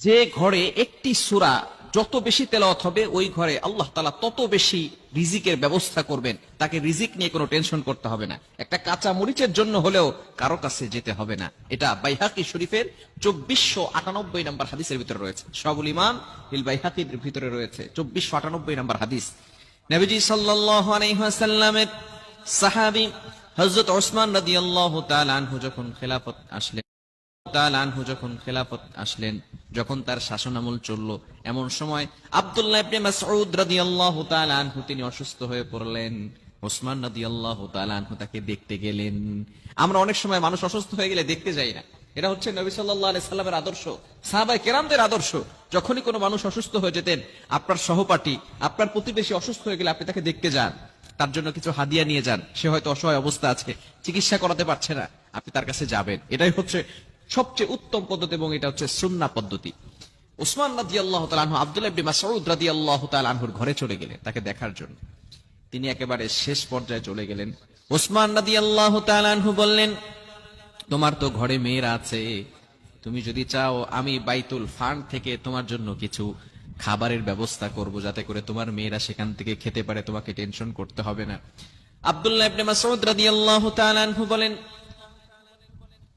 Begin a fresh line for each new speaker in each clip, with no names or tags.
যে ঘরে একটি সুরা যত বেশি তেলাওয়াত হবে, ওই ঘরে আল্লাহ তালা তত বেশি রিজিকের ব্যবস্থা করবেন। তাকে রিজিক নিয়ে কোনো টেনশন করতে হবে না। একটা কাঁচা মরিচের জন্য হলেও কারও কাছে যেতে হবে না। এটা বাইহাকি শরীফের চব্বিশশো আটানব্বই নম্বর হাদিসের ভিতরে রয়েছে। সবুল ইমান হিল বাইহাকির ভিতরে রয়েছে। চব্বিশশো আটানব্বই নম্বর হাদিস। নবীজি ওয়াসাল্লামের সাহাবী ওসমান রাদিয়াল্লাহু তাআলা আনহু যখন খেলাফত আসলেন আনহু যখন খেলাফত আসলেন, যখন তার শাসনামল চলল, এমন সময় আব্দুল্লাহ আনহু তিনি অসুস্থ হয়ে পড়লেন। ওসমান রাদিয়াল্লাহু তাআলা আনহু তাকে দেখতে গেলেন। আমরা অনেক সময় মানুষ অসুস্থ হয়ে গেলে দেখতে যাই না। এটা হচ্ছে নবী আলাইহি সাল্লামের আদর্শ, সাহাবায়ে কেরামদের আদর্শ। যখনই কোনো মানুষ অসুস্থ হয়ে যেতেন, আপনার সহপাঠী, আপনার প্রতিবেশী অসুস্থ হয়ে গেলে আপনি তাকে দেখতে যান। তার জন্য কিছু হাদিয়া নিয়ে যান। সে হয়তো অসহায় অবস্থা আছে, চিকিৎসা করাতে পারছে না। আপনি তার কাছে যাবেন। এটাই হচ্ছে সবচেয়ে উত্তম পদ্ধতি এবং এটা হচ্ছে সুন্না পদ্ধতি। উসমান রাজি আল্লাহ তালু আব্দুল ইবনে মাসউদ রাজি আল্লাহ আনহুর ঘরে চলে গেলেন তাকে দেখার জন্য। তিনি একেবারে শেষ পর্যায়ে চলে গেলেন। ওসমান রাজি আল্লাহ আনহু বললেন, তোমার তো ঘরে মেয়েরা আছে। তুমি যদি চাও আমি বাইতুল ফান্ড থেকে তোমার জন্য কিছু খাবারের ব্যবস্থা করব যাতে করে তোমার মেয়েরা সেখান থেকে খেতে পারে। তোমাকে টেনশন করতে হবে না। আব্দুল্লাহ ইবনে মাসউদ রাদিয়াল্লাহু আনহু বলেন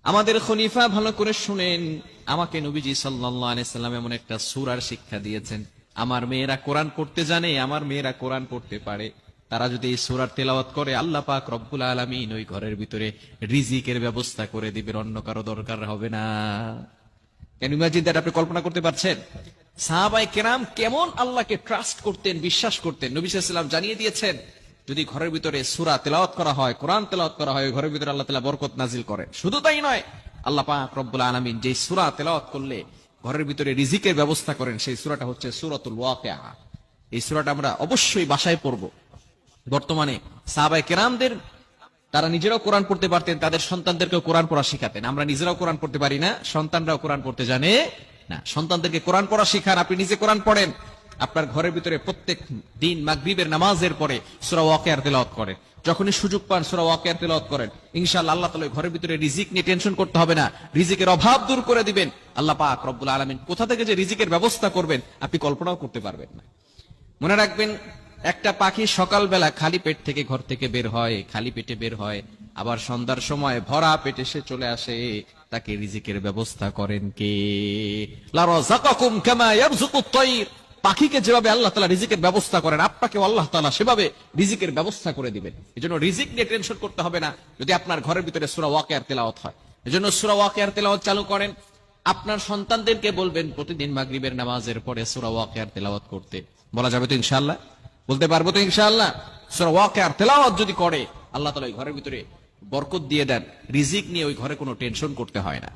আমাদের খলিফা ভালো করে শুনেন। আমাকে নবীজি সাল্লাম এমন একটা সূরার শিক্ষা দিয়েছেন। আমার মেয়েরা কোরআন পড়তে জানে, আমার মেয়েরা কোরআন পড়তে পারে। তারা যদি এই সূরার তেলাওয়াত করে, আল্লাহ পাক রব্বুল আলামিন ওই ঘরের ভিতরে রিজিকের ব্যবস্থা করে দিবেন, অন্য কারও দরকার হবে না। কেন ইমাজিন দ্যাট আপনি কল্পনা করতে পারছেন? সাহাবাই কেরাম কেমন আল্লাহকে ট্রাস্ট করতেন, বিশ্বাস করতেন। নবী সাল্লাম জানিয়ে দিয়েছেন যদি ঘরের ভিতরে সুরা তেলাওয়াত করা হয়, কোরআন তেলাওয়াত করা হয় ঘরের ভিতরে আল্লাহ তালা বরকত নাজিল করে। শুধু তাই নয়, আল্লাহ পাক রব্বুল আলামিন যে সুরা তেলাওয়াত করলে ঘরের ভিতরে রিজিকের ব্যবস্থা করেন, সেই সুরাটা হচ্ছে সুরাতুল ওয়াকিয়া এই সুরাটা আমরা অবশ্যই বাসায় পড়ব। বর্তমানে সাহাবাই কেরামদের, তারা নিজেরাও কোরআন পড়তে পারতেন, তাদের সন্তানদেরকেও কোরআন পড়া শিখাতেন। আমরা নিজেরাও কোরআন পড়তে পারি না, সন্তানরাও কোরআন পড়তে জানে না। সন্তানদেরকে কোরআন পড়া শিখান, আপনি নিজে কোরআন পড়েন। আপনার ঘরের ভিতরে প্রত্যেক দিন মাগরিবের নামাজের পরে সূরা ওয়াকিয়ার তেলাওয়াত করেন যখনই সুযোগ পান সূরা ওয়াকিয়ার তেলাওয়াত করেন। ইনশাআল্লাহ আল্লাহ তাআলা ঘরের ভিতরে রিজিক নিয়ে টেনশন করতে হবে না। রিজিকের অভাব দূর করে দিবেন। আল্লাহ পাক রব্বুল আলামিন কোথা থেকে যে রিজিকের ব্যবস্থা করবেন আপনি কল্পনাও করতে পারবেন না। মনে রাখবেন, একটা পাখি সকালবেলা খালি পেট থেকে ঘর থেকে বের হয়, খালি পেটে বের হয়। আবার সন্ধ্যার সময় ভরা পেটে সে চলে আসে, তাকে রিজিকের ব্যবস্থা করেন কে? লারাযাকাকুম কামা ইয়ারযুকুত তায়র পাখিকে যেভাবে আল্লাহ তাআলা রিজিকের ব্যবস্থা করেন, আপনাকেও আল্লাহ তাআলা সেভাবে রিজিকের ব্যবস্থা করে দিবেন। এজন্য রিজিক নিয়ে টেনশন করতে হবে না, যদি আপনার ঘরের ভিতরে সূরা ওয়াকিয়ার তেলাওয়াত হয়। এজন্য সূরা ওয়াকিয়ার তেলাওয়াত চালু করেন। আপনার সন্তানদেরকে বলবেন, প্রতিদিন মাগরিবের নামাজের পরে সূরা ওয়াকিয়ার তেলাওয়াত করতে। বলা যাবে তো ইনশাল্লাহ বলতে পারব তো ইনশাআল্লাহ? সূরা ওয়াকিয়ার তেলাওয়াত যদি করে, আল্লাহ তালা ওই ঘরের ভিতরে বরকত দিয়ে দেন। রিজিক নিয়ে ওই ঘরে কোনো টেনশন করতে হয় না।